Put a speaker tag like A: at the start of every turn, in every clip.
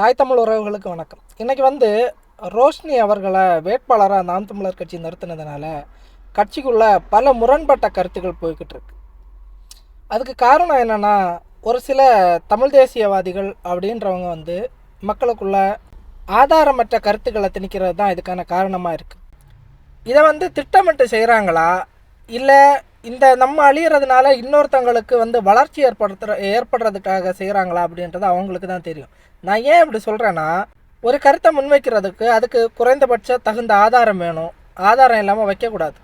A: தாய் தமிழ் உறவுகளுக்கு வணக்கம். இன்றைக்கி வந்து ரோஷினி அவர்களை வேட்பாளராக நாம் தமிழர் கட்சி நிறுத்தினதுனால கட்சிக்குள்ளே பல முரண்பட்ட கருத்துக்கள் போய்கிட்டு இருக்கு. அதுக்கு காரணம் என்னென்னா ஒரு சில தமிழ் தேசியவாதிகள் அப்படின்றவங்க வந்து மக்களுக்குள்ள ஆதாரமற்ற கருத்துக்களை திணிக்கிறது தான் இதுக்கான காரணமாக இருக்குது இதை வந்து திட்டமிட்டு செய்கிறாங்களா இல்லை இந்த நம்ம அழியறதுனால இன்னொருத்தங்களுக்கு வந்து வளர்ச்சி ஏற்படுத்துற ஏற்படுறதுக்காக செய்கிறாங்களா அப்படின்றது அவங்களுக்கு தான் தெரியும். நான் ஏன் இப்படி சொல்கிறேன்னா ஒரு கருத்தை முன்வைக்கிறதுக்கு அதுக்கு குறைந்தபட்ச தகுந்த ஆதாரம் வேணும். ஆதாரம் இல்லாமல் வைக்கக்கூடாது.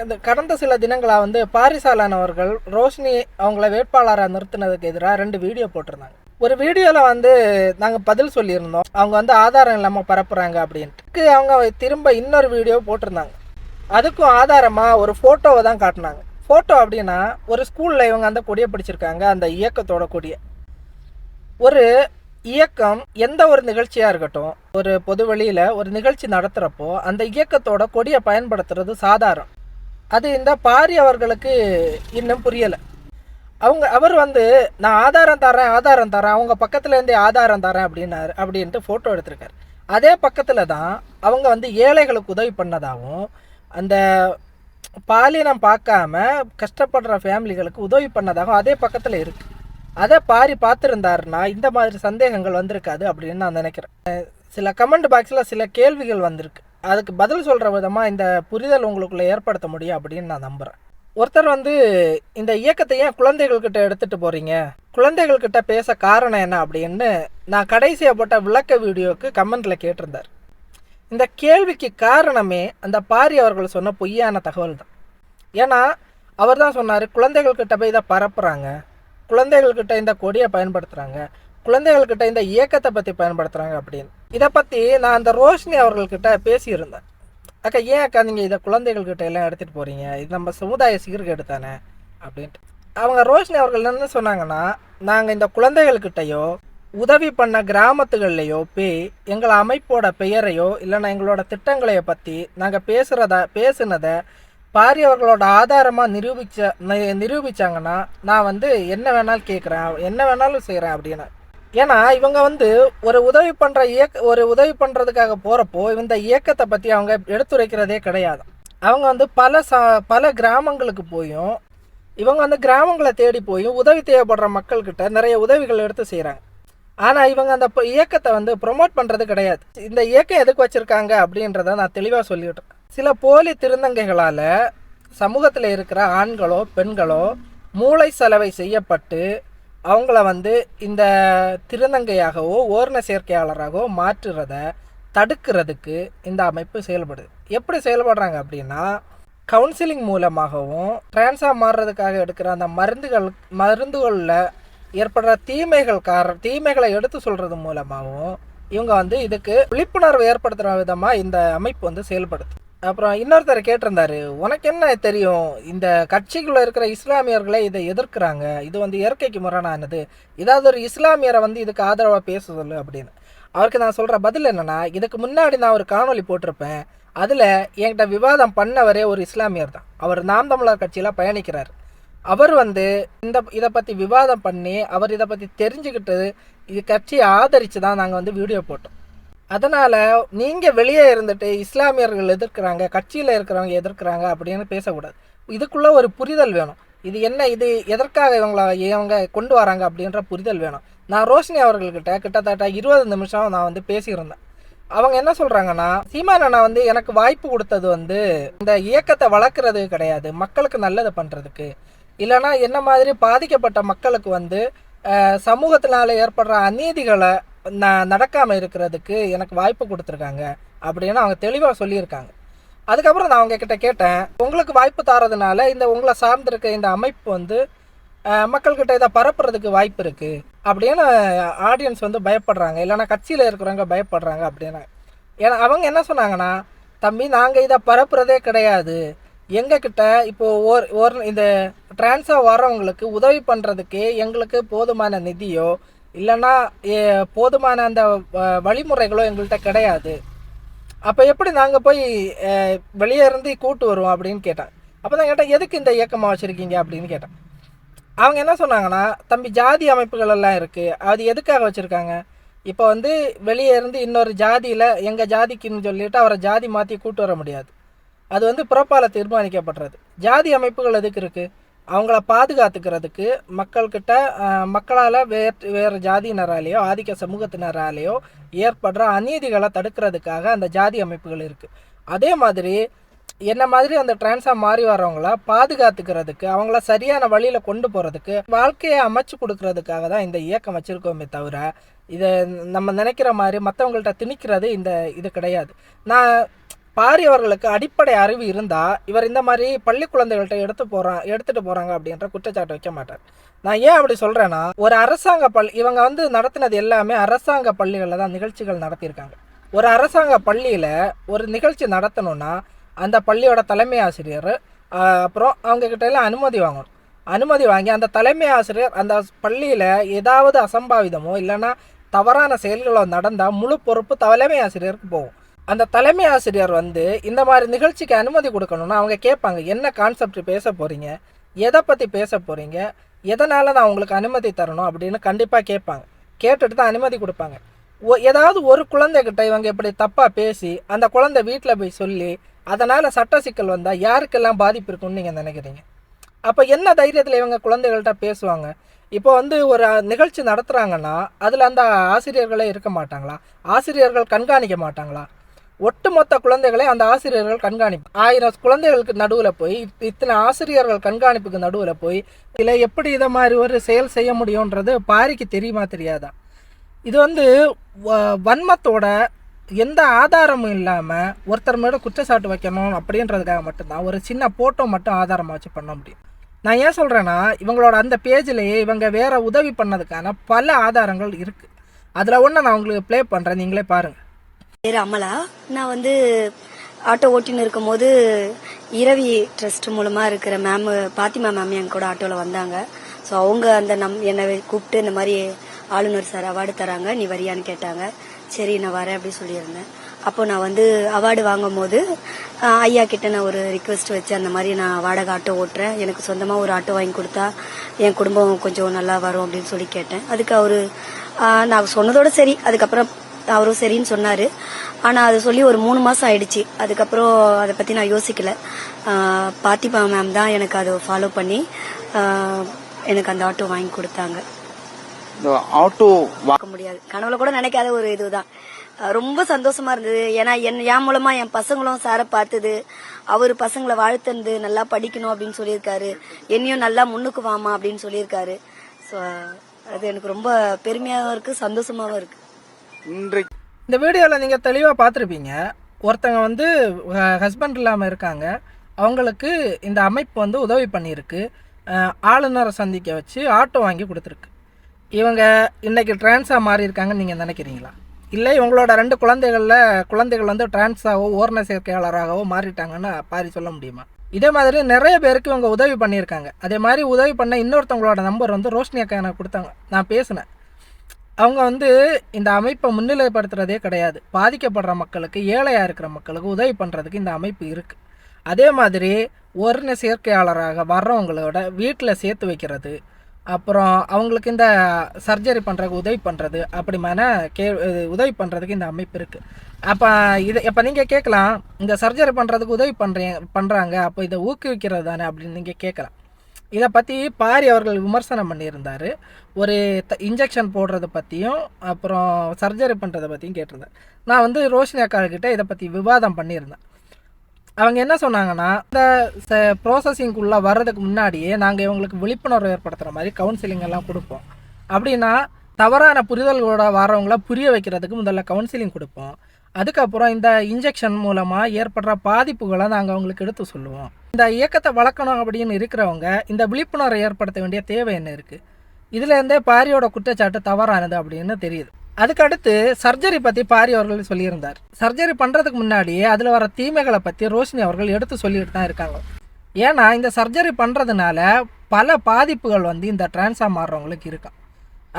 A: இந்த கடந்த சில தினங்களாக வந்து பாரிசாலானவர்கள் ரோஷினி அவங்கள வேட்பாளராக நிறுத்தினதுக்கு எதிராக ரெண்டு வீடியோ போட்டிருந்தாங்க. ஒரு வீடியோவில் வந்து நாங்கள் பதில் சொல்லியிருந்தோம். அவங்க வந்து ஆதாரம் இல்லாமல் பரப்புகிறாங்க அப்படின்ட்டு. அவங்க திரும்ப இன்னொரு வீடியோ போட்டிருந்தாங்க. அதுக்கும் ஆதாரமாக ஒரு ஃபோட்டோவை தான் காட்டினாங்க. ஃபோட்டோ அப்படின்னா ஒரு ஸ்கூலில் இவங்க அந்த கொடியை பிடிச்சிருக்காங்க அந்த இயக்கத்தோட கொடியை. ஒரு இயக்கம் எந்த ஒரு நிகழ்ச்சியாக இருக்கட்டும் ஒரு பொது வெளியில் ஒரு நிகழ்ச்சி நடத்துகிறப்போ அந்த இயக்கத்தோட கொடியை பயன்படுத்துறது சாதாரணம். அது இந்த பாரி அவர்களுக்கு இன்னும் புரியலை. அவங்க அவர் வந்து நான் ஆதாரம் தரேன் ஆதாரம் தரேன் அவங்க பக்கத்துலேருந்தே ஆதாரம் தரேன் அப்படின்னாரு அப்படின்ட்டு ஃபோட்டோ எடுத்திருக்காரு. அதே பக்கத்தில் தான் அவங்க வந்து ஏழைகளுக்கு உதவி பண்ணதாகவும் அந்த பாலினம் பார்க்காம கஷ்டப்படுற ஃபேமிலிகளுக்கு உதவி பண்ணதாகவும் அதே பக்கத்தில் இருக்குது அதை பாரி பார்த்துருந்தாருன்னா இந்த மாதிரி சந்தேகங்கள் வந்திருக்காது அப்படின்னு நான் நினைக்கிறேன். சில கமெண்ட் பாக்ஸில் சில கேள்விகள் வந்திருக்கு. அதுக்கு பதில் சொல்கிற விதமாக இந்த புரிதல் உங்களுக்குள்ளே ஏற்படுத்த முடியும் அப்படின்னு நான் நம்புகிறேன் ஒருத்தர் வந்து இந்த இயக்கத்தை ஏன் குழந்தைகள்கிட்ட எடுத்துகிட்டு போகிறீங்க குழந்தைகள்கிட்ட பேச காரணம் என்ன? அப்படின்னு நான் கடைசியாக போட்ட விளக்க வீடியோவுக்கு கமெண்ட்டில் கேட்டிருந்தார். இந்த கேள்விக்கு காரணமே அந்த பாரி அவர்கள் சொன்ன பொய்யான தகவல் தான் ஏன்னா அவர் தான் சொன்னார் குழந்தைகள்கிட்ட போய் இதை பரப்புகிறாங்க குழந்தைகள்கிட்ட இந்த கொடியை பயன்படுத்துகிறாங்க குழந்தைகள்கிட்ட இந்த இயக்கத்தை பற்றி பயன்படுத்துகிறாங்க அப்படின்னு. இதை பற்றி நான் அந்த ரோஷினி அவர்கள்கிட்ட பேசியிருந்தேன். அக்கா ஏன் அக்கா நீங்கள் இதை குழந்தைகள்கிட்ட எல்லாம் எடுத்துகிட்டு போகிறீங்க இது நம்ம சமுதாய சீர்கேடு தானே? அப்படின்ட்டு. அவங்க ரோஷினி அவர்கள் என்ன சொன்னாங்கன்னா நாங்கள் இந்த குழந்தைகள்கிட்டயோ உதவி பண்ண கிராமத்துகள்லையோ போய் எங்கள் அமைப்போட பெயரையோ இல்லைன்னா எங்களோட திட்டங்களையோ பற்றி நாங்கள் பேசுகிறத பேசுனதை பாரியவர்களோட ஆதாரமாக நிரூபிச்ச நிரூபித்தாங்கன்னா நிரூபிச்சாங்கன்னா நான் வந்து என்ன வேணாலும் கேட்குறேன் என்ன வேணாலும் செய்கிறேன் அப்படின்னு. ஏன்னா இவங்க வந்து ஒரு உதவி பண்ணுற இயக்க ஒரு உதவி பண்ணுறதுக்காக போகிறப்போ இந்த இயக்கத்தை பற்றி அவங்க எடுத்துரைக்கிறதே கிடையாது. அவங்க வந்து பல ச பல கிராமங்களுக்கு போயும் இவங்க வந்து கிராமங்களை தேடி போயும் உதவி தேவைப்படுற மக்கள்கிட்ட நிறைய உதவிகள் எடுத்து செய்கிறாங்க ஆனால் இவங்க அந்த இயக்கத்தை வந்து ப்ரொமோட் பண்ணுறது கிடையாது. இந்த இயக்கம் எதுக்கு வச்சுருக்காங்க அப்படின்றத நான் தெளிவாக சொல்லிடுறேன் சில போலி திருநங்கைகளால் சமூகத்தில் இருக்கிற ஆண்களோ பெண்களோ மூளை செலவை செய்யப்பட்டு அவங்கள வந்து இந்த திருநங்கையாகவோ ஓர்ண சேர்க்கையாளராகவோ மாற்றுறத தடுக்கிறதுக்கு இந்த அமைப்பு செயல்படுது. எப்படி செயல்படுறாங்க அப்படின்னா கவுன்சிலிங் மூலமாகவும் டிரான்ஸாக மாறுறதுக்காக எடுக்கிற அந்த மருந்துகள் மருந்துகளில் ஏற்படுற தீமைகள் கார தீமைகளை எடுத்து சொல்கிறது மூலமாகவும் இவங்க வந்து இதுக்கு விழிப்புணர்வு ஏற்படுத்துகிற விதமாக இந்த அமைப்பு வந்து செயல்படுது. அப்புறம் இன்னொருத்தர் கேட்டிருந்தாரு உனக்கு என்ன தெரியும்? இந்த கட்சிக்குள்ளே இருக்கிற இஸ்லாமியர்களே இதை எதிர்க்கிறாங்க. இது வந்து இயற்கைக்கு முரணானது. ஏதாவது ஒரு இஸ்லாமியரை வந்து இதுக்கு ஆதரவாக பேச சொல்லு அப்படின்னு. அவருக்கு நான் சொல்கிற பதில் என்னென்னா இதுக்கு முன்னாடி நான் ஒரு காணொளி போட்டிருப்பேன். அதில் என்கிட்ட விவாதம் பண்ணவரே ஒரு இஸ்லாமியர் தான். அவர் நாம் தமிழர் கட்சியில் பயணிக்கிறார். அவர் வந்து இந்த இதை பற்றி விவாதம் பண்ணி அவர் இதை பற்றி தெரிஞ்சுக்கிட்டு இது கட்சியை ஆதரித்து தான் நாங்கள் வந்து வீடியோ போட்டோம். அதனால் நீங்கள் வெளியே இருந்துட்டு இஸ்லாமியர்கள் எதிர்க்கிறாங்க கட்சியில் இருக்கிறவங்க எதிர்க்கிறாங்க அப்படின்னு பேசக்கூடாது. இதுக்குள்ளே ஒரு புரிதல் வேணும். இது என்ன இது எதற்காக இவங்கள இவங்க கொண்டு வராங்க அப்படின்ற புரிதல் வேணும். நான் ரோஷினி அவர்கள்கிட்ட கிட்டத்தட்ட இருபது நிமிஷம் நான் வந்து பேசியிருந்தேன். அவங்க என்ன சொல்கிறாங்கன்னா சீமான் அண்ணா வந்து எனக்கு வாய்ப்பு கொடுத்தது வந்து இந்த இயக்கத்தை வளர்க்குறது கிடையாது மக்களுக்கு நல்லது பண்ணுறதுக்கு இல்லைன்னா என்ன மாதிரி பாதிக்கப்பட்ட மக்களுக்கு வந்து சமூகத்தினால் ஏற்படுற அநீதிகளை நான் நடக்காமல் இருக்கிறதுக்கு எனக்கு வாய்ப்பு கொடுத்துருக்காங்க அப்படின்னு அவங்க தெளிவாக சொல்லியிருக்காங்க. அதுக்கப்புறம் நான் அவங்க கிட்ட கேட்டேன் உங்களுக்கு வாய்ப்பு தரதுனால இந்த உங்களை சார்ந்திருக்க இந்த அமைப்பு வந்து மக்கள்கிட்ட இதை பரப்புறதுக்கு வாய்ப்பு இருக்குது அப்படின்னு ஆடியன்ஸ் வந்து பயப்படுறாங்க. இல்லைன்னா கட்சியில் இருக்கிறவங்க பயப்படுறாங்க அப்படின்னு. ஏன்னா அவங்க என்ன சொன்னாங்கன்னா தம்பி நாங்கள் இதை பரப்புறதே கிடையாது. எங்ககிட்ட இப்போது ஒரு ஒரு இந்த டிரான்ஸாக வரவங்களுக்கு உதவி பண்ணுறதுக்கு எங்களுக்கு போதுமான நிதியோ இல்லைன்னா போதுமான அந்த வ- வழிமுறைகளோ எங்கள்கிட்ட கிடையாது. அப்போ எப்படி நாங்கள் போய் வெளியே இருந்து கூட்டு வருவோம் அப்படின்னு கேட்டேன். அப்போ தான் கேட்டேன் எதுக்கு இந்த இயக்கமாக வச்சுருக்கீங்க? அப்படின்னு கேட்டேன். அவங்க என்ன சொன்னாங்கன்னா தம்பி ஜாதி அமைப்புகள் எல்லாம் இருக்குது அது எதுக்காக வச்சுருக்காங்க? இப்போ வந்து வெளியே இருந்து இன்னொரு ஜாதியில் எங்கள் ஜாதிக்குன்னு சொல்லிட்டு அவரை ஜாதி மாற்றி கூட்டு வர முடியாது. அது வந்து புறப்பால தீர்மானிக்கப்படுறது ஜாதி அமைப்புகள் எதுக்கு இருக்குது அவங்கள பாதுகாத்துக்கிறதுக்கு மக்கள்கிட்ட மக்களால் வேறு வேறு ஜாதியினராலேயோ ஆதிக்க சமூகத்தினராலேயோ ஏற்படுற அநீதிகளை தடுக்கிறதுக்காக அந்த ஜாதி அமைப்புகள் இருக்குது அதே மாதிரி என்ன மாதிரி அந்த டிரான்ஸாக மாறி வர்றவங்கள பாதுகாத்துக்கிறதுக்கு அவங்கள சரியான வழியில் கொண்டு போகிறதுக்கு வாழ்க்கையை அமைச்சு கொடுக்கறதுக்காக தான் இந்த இயக்கம் வச்சுருக்கோமே தவிர இதை நம்ம நினைக்கிற மாதிரி மற்றவங்கள்ட்ட திணிக்கிறது இந்த இது கிடையாது. நான் பாரியவர்களுக்கு அடிப்படை அறிவு இருந்தால் இவர் இந்த மாதிரி பள்ளி குழந்தைகள்கிட்ட எடுத்து போகிறான் எடுத்துகிட்டு போகிறாங்க அப்படின்ற குற்றச்சாட்டு வைக்க மாட்டார். நான் ஏன் அப்படி சொல்கிறேன்னா ஒரு அரசாங்க பள்ளி இவங்க வந்து நடத்தினது எல்லாமே அரசாங்க பள்ளிகளில் தான் நிகழ்ச்சிகள் நடத்தியிருக்காங்க. ஒரு அரசாங்க பள்ளியில் ஒரு நிகழ்ச்சி நடத்தணும்னா அந்த பள்ளியோட தலைமை ஆசிரியர் அப்புறம் அவங்கக்கிட்ட எல்லாம் அனுமதி வாங்கணும். அனுமதி வாங்கி அந்த தலைமை ஆசிரியர் அந்த பள்ளியில் ஏதாவது அசம்பாவிதமோ இல்லைன்னா தவறான செயல்களோ நடந்தால் முழு பொறுப்பு தலைமை ஆசிரியருக்கு போகும். அந்த தலைமை ஆசிரியர் வந்து இந்த மாதிரி நிகழ்ச்சிக்கு அனுமதி கொடுக்கணும்னா அவங்க கேட்பாங்க என்ன கான்செப்ட் பேச போகிறீங்க எதை பற்றி பேச போகிறீங்க எதனால் நான் உங்களுக்கு அனுமதி தரணும்? அப்படின்னு கண்டிப்பாக கேட்பாங்க. கேட்டுட்டு தான் அனுமதி கொடுப்பாங்க. ஒ- ஏதாவது ஒரு குழந்தைகிட்ட இவங்க இப்படி தப்பாக பேசி அந்த குழந்தை வீட்டில் போய் சொல்லி அதனால் சட்ட சிக்கல் வந்தால் யாருக்கெல்லாம் பாதிப்பு இருக்கும்னு நீங்கள் நினைக்கிறீங்க? அப்போ என்ன தைரியத்தில் இவங்க குழந்தைகள்கிட்ட பேசுவாங்க? இப்போ வந்து ஒரு நிகழ்ச்சி நடத்துகிறாங்கன்னா அதில் அந்த ஆசிரியர்களே இருக்க மாட்டாங்களா? ஆசிரியர்கள் கண்காணிக்க மாட்டாங்களா? ஒட்டுமொத்த குழந்தைகளை அந்த ஆசிரியர்கள் கண்காணிப்பு. ஆயிரம் குழந்தைகளுக்கு நடுவில் போய் இத்தனை ஆசிரியர்கள் கண்காணிப்புக்கு நடுவில் போய் இதில் எப்படி இதை மாதிரி ஒரு செயல் செய்ய முடியுன்றது பாரிக்கு தெரியுமா தெரியாதா? இது வந்து வ- வன்மத்தோட எந்த ஆதாரமும் இல்லாமல் ஒருத்தர் மேலே குற்றச்சாட்டு வைக்கணும் அப்படின்றதுக்காக மட்டும்தான் ஒரு சின்ன போட்டோ மட்டும் ஆதாரமாக வச்சு பண்ண முடியும். நான் ஏன் சொல்கிறேன்னா இவங்களோட அந்த பேஜ்லேயே இவங்க வேற உதவி பண்ணதுக்கான பல ஆதாரங்கள் இருக்குது அதில் ஒன்று நான் உங்களுக்கு ப்ளே பண்ணுறேன் நீங்களே பாருங்கள்
B: பேர் அமலா. நான் வந்து ஆட்டோ ஓட்டின்னு இருக்கும்போது இரவி ட்ரஸ்ட் மூலமா இருக்கிற மேம் பாத்திமா மேம் என் கூட ஆட்டோவில் வந்தாங்க. ஸோ அவங்க அந்த நம் என்னை கூப்பிட்டு இந்த மாதிரி ஆளுநர் சார் அவார்டு தராங்க நீ வரியான்னு கேட்டாங்க. சரி நான் வரேன் அப்படி சொல்லியிருந்தேன். அப்போ நான் வந்து அவார்டு வாங்கும் போது ஐயா கிட்ட நான் ஒரு ரிக்வெஸ்ட் வச்சு அந்த மாதிரி நான் வாடகை ஆட்டோ ஓட்டுறேன். எனக்கு சொந்தமாக ஒரு ஆட்டோ வாங்கி கொடுத்தா என் குடும்பம் கொஞ்சம் நல்லா வரும் அப்படின்னு சொல்லி கேட்டேன். அதுக்கு அவரு நான் சொன்னதோட சரி. அதுக்கப்புறம் அவரும் சரின்னு சொன்னாரு. ஆனா அது சொல்லி ஒரு மூணு மாசம் ஆயிடுச்சு. அதுக்கப்புறம் அதை பத்தி நான் யோசிக்கல. பாத்திமா மேம் தான் எனக்கு அதை ஃபாலோ பண்ணி எனக்கு அந்த ஆட்டோ வாங்கி கொடுத்தாங்க.
C: ஆட்டோ வா-
B: பார்க்க முடியாது. கனவுல கூட நினைக்காத ஒரு இதுதான். ரொம்ப சந்தோஷமா இருந்தது. ஏன்னா என் என் மூலமா என் பசங்களும் சாரை பார்த்தது. அவர் பசங்களை வாழ்த்தந்து நல்லா படிக்கணும் அப்படின்னு சொல்லியிருக்காரு. என்னையும் நல்லா முன்னுக்கு வாமா அப்படின்னு சொல்லியிருக்காரு. ஸோ அது எனக்கு ரொம்ப பெருமையாகவும் இருக்கு சந்தோஷமாவும் இருக்கு.
C: இன்றைக்கு
A: இந்த வீடியோவில் நீங்கள் தெளிவாக பார்த்துருப்பீங்க. ஒருத்தங்க வந்து ஹஸ்பண்ட் இல்லாமல் இருக்காங்க. அவங்களுக்கு இந்த அமைப்பு வந்து உதவி பண்ணியிருக்கு. ஆளுநரை சந்திக்க வச்சு ஆட்டோ வாங்கி கொடுத்துருக்கு. இவங்க இன்றைக்கி டிரான்ஸாக மாறி இருக்காங்கன்னு நீங்கள் நினைக்கிறீங்களா? இல்லை இவங்களோட ரெண்டு குழந்தைகளில் குழந்தைகள் வந்து டிரான்ஸாவோ ஓரண சேர்க்கையாளராகவோ மாறிட்டாங்கன்னு பாரி சொல்ல முடியுமா? இதே மாதிரி நிறைய பேருக்கு இவங்க உதவி பண்ணியிருக்காங்க. அதே மாதிரி உதவி பண்ண இன்னொருத்தவங்களோட நம்பர் வந்து ரோஷினி அக்கா எனக்கு கொடுத்தாங்க. நான் பேசினேன். அவங்க வந்து இந்த அமைப்பை முன்னிலைப்படுத்துறதே கிடையாது. பாதிக்கப்படுற மக்களுக்கு ஏழையாக இருக்கிற மக்களுக்கு உதவி பண்ணுறதுக்கு இந்த அமைப்பு இருக்குது அதே மாதிரி ஒரு சேர்க்கையாளராக வர்றவங்களோட வீட்டில் சேர்த்து வைக்கிறது அப்புறம் அவங்களுக்கு இந்த சர்ஜரி பண்ணுறதுக்கு உதவி பண்ணுறது அப்படிமான கே இது உதவி பண்ணுறதுக்கு இந்த அமைப்பு இருக்குது அப்போ இதை இப்போ நீங்கள் கேட்கலாம் இந்த சர்ஜரி பண்ணுறதுக்கு உதவி பண்ணுறீங்க பண்ணுறாங்க அப்போ இதை ஊக்குவிக்கிறது தானே அப்படின்னு நீங்கள் கேட்கலாம் இதை பற்றி பாரி அவர்கள் விமர்சனம் பண்ணியிருந்தார். ஒரு த இன்ஜெக்ஷன் போடுறத பற்றியும் அப்புறம் சர்ஜரி பண்ணுறதை பற்றியும் கேட்டிருந்தேன் நான் வந்து ரோஷினி அக்காக்கிட்ட இதை பற்றி விவாதம் பண்ணியிருந்தேன். அவங்க என்ன சொன்னாங்கன்னா இந்த ப்ராசஸிங்குள்ளே வர்றதுக்கு முன்னாடியே நாங்கள் இவங்களுக்கு விழிப்புணர்வு ஏற்படுத்துகிற மாதிரி கவுன்சிலிங் எல்லாம் கொடுப்போம். அப்படின்னா தவறான புரிதல்களோட வரவங்கள புரிய வைக்கிறதுக்கு முதல்ல கவுன்சிலிங் கொடுப்போம். அதுக்கப்புறம் இந்த இன்ஜெக்ஷன் மூலமாக ஏற்படுற பாதிப்புகளை நாங்கள் அவங்களுக்கு எடுத்து சொல்லுவோம். இந்த இயக்கத்தை வளர்க்கணும் அப்படின்னு இருக்கிறவங்க இந்த விழிப்புணர்வை ஏற்படுத்த வேண்டிய தேவை என்ன இருக்குது இதுலேருந்தே பாரியோட குற்றச்சாட்டு தவறானது அப்படின்னு தெரியுது. அதுக்கடுத்து சர்ஜரி பற்றி பாரி அவர்கள் சொல்லியிருந்தார். சர்ஜரி பண்ணுறதுக்கு முன்னாடியே அதில் வர தீமைகளை பற்றி ரோஷினி அவர்கள் எடுத்து சொல்லிட்டு தான் இருக்காங்க. ஏன்னா இந்த சர்ஜரி பண்ணுறதுனால பல பாதிப்புகள் வந்து இந்த டிரான்ஸா மாறுறவங்களுக்கு இருக்கும்.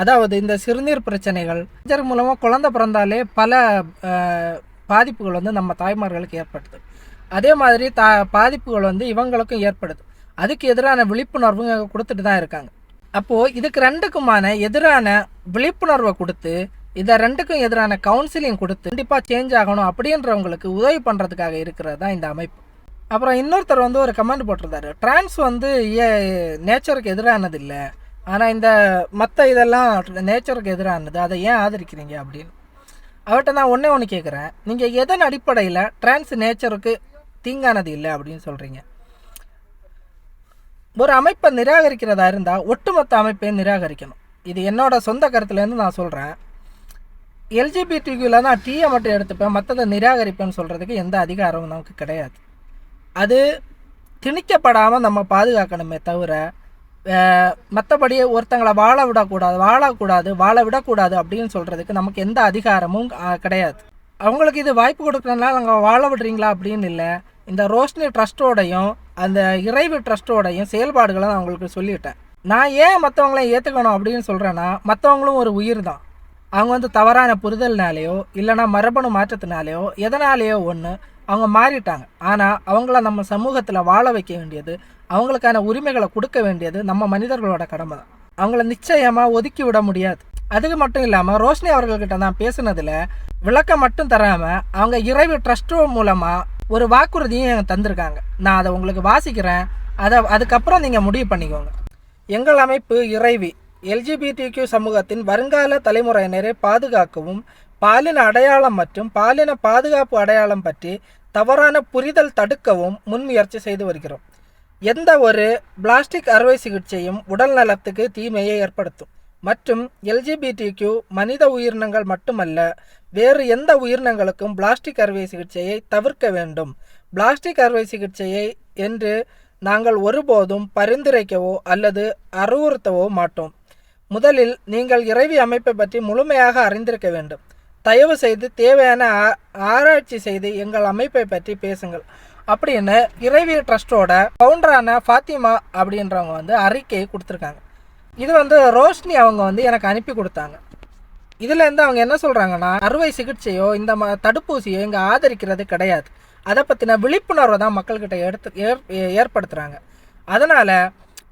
A: அதாவது இந்த சிறுநீர் பிரச்சனைகள் சர்ஜரி மூலமாக குழந்தை பிறந்தாலே பல பாதிப்புகள் வந்து நம்ம தாய்மார்களுக்கு ஏற்படுது. அதே மாதிரி தா பாதிப்புகள் வந்து இவங்களுக்கும் ஏற்படுது. அதுக்கு எதிரான விழிப்புணர்வு கொடுத்துட்டு தான் இருக்காங்க. அப்போது இதுக்கு ரெண்டுக்குமான எதிரான விழிப்புணர்வை கொடுத்து இதை ரெண்டுக்கும் எதிரான கவுன்சிலிங் கொடுத்து கண்டிப்பாக சேஞ்ச் ஆகணும் அப்படின்றவங்களுக்கு உதவி பண்ணுறதுக்காக இருக்கிறது தான் இந்த அமைப்பு. அப்புறம் இன்னொருத்தர் வந்து ஒரு கமெண்ட் போட்டிருந்தாரு. ட்ரான்ஸ் வந்து ஏ நேச்சருக்கு எதிரானது இல்லை. ஆனால் இந்த மற்ற இதெல்லாம் நேச்சருக்கு எதிரானது. அதை ஏன் ஆதரிக்கிறீங்க அப்படின்னு. அவர்கிட்ட நான் ஒன்றே ஒன்று கேட்குறேன் நீங்கள் எதன் அடிப்படையில் ட்ரான்ஸ் நேச்சருக்கு தீங்கானது இல்லை அப்படின்னு சொல்கிறீங்க ஒரு அமைப்பை நிராகரிக்கிறதா இருந்தால் ஒட்டுமொத்த அமைப்பையும் நிராகரிக்கணும். இது என்னோட சொந்த கருத்துலேருந்து நான் சொல்கிறேன் எல்ஜிபிடிக்குள்ள நான் டீயை மட்டும் எடுத்துப்பேன் மற்றதை நிராகரிப்பேன்னு சொல்கிறதுக்கு எந்த அதிகாரமும் நமக்கு கிடையாது. அது திணிக்கப்படாமல் நம்ம பாதுகாக்கணுமே தவிர மற்றபடி ஒருத்தங்களை வாழ விடக்கூடாது வாழக்கூடாது வாழ விடக்கூடாது அப்படின்னு சொல்கிறதுக்கு நமக்கு எந்த அதிகாரமும் கிடையாது. அவங்களுக்கு இது வாய்ப்பு கொடுக்குறதுனால நாங்கள் வாழ விடுறீங்களா அப்படின்னு இல்லை. இந்த ரோஷினி ட்ரஸ்ட்டோடையும் அந்த இறைவு ட்ரஸ்ட்டோடையும் செயல்பாடுகளை நான் அவங்களுக்கு சொல்லிட்டேன். நான் ஏன் மற்றவங்களை ஏற்றுக்கணும் அப்படின்னு சொல்கிறேன்னா மற்றவங்களும் ஒரு உயிர் தான். அவங்க வந்து தவறான புரிதல்னாலேயோ இல்லைன்னா மரபணு மாற்றத்தினாலேயோ எதனாலேயோ ஒன்று அவங்க மாறிட்டாங்க. ஆனால் அவங்கள நம்ம சமூகத்தில் வாழ வைக்க வேண்டியது அவங்களுக்கான உரிமைகளை கொடுக்க வேண்டியது நம்ம மனிதர்களோட கடமை தான். அவங்கள நிச்சயமாக ஒதுக்கி விட முடியாது. அதுக்கு மட்டும் இல்லாமல் ரோஷினி அவர்கள்கிட்ட நான் பேசுனதில் விளக்கம் மட்டும் தராமல் அவங்க இறைவு ட்ரஸ்ட்டு மூலமாக ஒரு வாக்குறுதியும் எனக்கு தந்திருக்காங்க. நான் அதை உங்களுக்கு வாசிக்கிறேன். அதை அதுக்கப்புறம் நீங்கள் முடிவு பண்ணிக்கோங்க. எங்கள் அமைப்பு இறைவி. எல்ஜிபிடிக்யூ சமூகத்தின் வருங்கால தலைமுறையினரை பாதுகாக்கவும் பாலின அடையாளம் மற்றும் பாலின பாதுகாப்பு அடையாளம் பற்றி தவறான புரிதல் தடுக்கவும் முன்முயற்சி செய்து வருகிறோம். எந்த ஒரு பிளாஸ்டிக் அறுவை சிகிச்சையும் உடல் நலத்துக்கு தீமையை ஏற்படுத்தும். மற்றும் எல்ஜிபிடிக்யூ மனித உயிரினங்கள் மட்டுமல்ல வேறு எந்த உயிரினங்களுக்கும் பிளாஸ்டிக் அறுவை சிகிச்சையை தவிர்க்க வேண்டும். பிளாஸ்டிக் அறுவை சிகிச்சையை என்று நாங்கள் ஒருபோதும் பரிந்துரைக்கவோ அல்லது அறிவுறுத்தவோ மாட்டோம். முதலில் நீங்கள் இறைவி அமைப்பை பற்றி முழுமையாக அறிந்திருக்க வேண்டும். தயவு செய்து தேவையான ஆ- ஆராய்ச்சி செய்து எங்கள் அமைப்பை பற்றி பேசுங்கள். அப்படின்னு இறைவி ட்ரஸ்டோட ஃபவுண்டரான ஃபாத்திமா அப்படின்றவங்க வந்து அறிக்கையை கொடுத்துருக்காங்க. இது வந்து ரோஷினி அவங்க வந்து எனக்கு அனுப்பி கொடுத்தாங்க. இதில் இருந்து அவங்க என்ன சொல்கிறாங்கன்னா அறுவை சிகிச்சையோ இந்த ம தடுப்பூசியோ இங்கே ஆதரிக்கிறது கிடையாது. அதை பற்றின விழிப்புணர்வை தான் மக்கள்கிட்ட எடுத்து ஏற் ஏற்படுத்துகிறாங்க அதனால்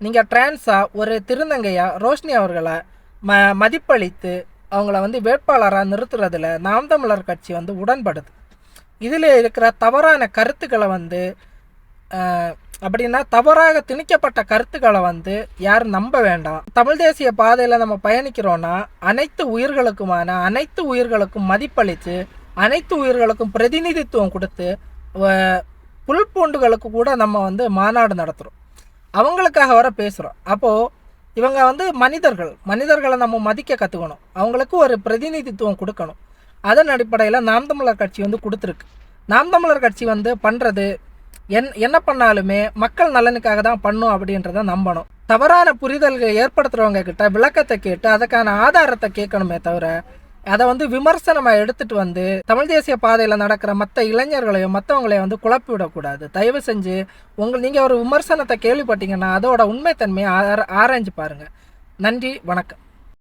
A: நீங்கள் டிரான்ஸாக ஒரு திருநங்கையாக ரோஷினி அவர்களை ம மதிப்பளித்து அவங்கள வந்து வேட்பாளராக நிறுத்துறதுல நாம் தமிழர் கட்சி வந்து உடன்படுது. இதில் இருக்கிற தவறான கருத்துக்களை வந்து அப்படின்னா தவறாக திணிக்கப்பட்ட கருத்துக்களை வந்து யாரும் நம்ப வேண்டாம். தமிழ் தேசிய பாதையில் நம்ம பயணிக்கிறோன்னா அனைத்து உயிர்களுக்குமான அனைத்து உயிர்களுக்கும் மதிப்பளித்து அனைத்து உயிர்களுக்கும் பிரதிநிதித்துவம் கொடுத்து புல்பூண்டுகளுக்கு புல் பூண்டுகளுக்கு கூட நம்ம வந்து மாநாடு நடத்துகிறோம் அவங்களுக்காக வர பேசுகிறோம் அப்போது இவங்க வந்து மனிதர்கள். மனிதர்களை நம்ம மதிக்க கற்றுக்கணும் அவங்களுக்கு ஒரு பிரதிநிதித்துவம் கொடுக்கணும். அதன் அடிப்படையில் நாம் தமிழர் கட்சி வந்து கொடுத்துருக்கு. நாம் தமிழர் கட்சி வந்து பண்ணுறது என் என்ன பண்ணாலுமே மக்கள் நலனுக்காக தான் பண்ணும் அப்படின்றத நம்பணும். தவறான புரிதல்களை ஏற்படுத்துகிறவங்க கிட்ட விளக்கத்தை கேட்டு அதுக்கான ஆதாரத்தை கேட்கணுமே தவிர அதை வந்து விமர்சனமாக எடுத்துட்டு வந்து தமிழ் தேசிய பாதையில் நடக்கிற மற்ற இளைஞர்களையும் மற்றவங்களையும் வந்து குழப்பி விடக்கூடாது. தயவு செஞ்சு உங்கள் நீங்கள் ஒரு விமர்சனத்தை கேள்விப்பட்டீங்கன்னா அதோட உண்மைத்தன்மையை ஆர- ஆராய்ஞ்சு பாருங்கள் நன்றி வணக்கம்.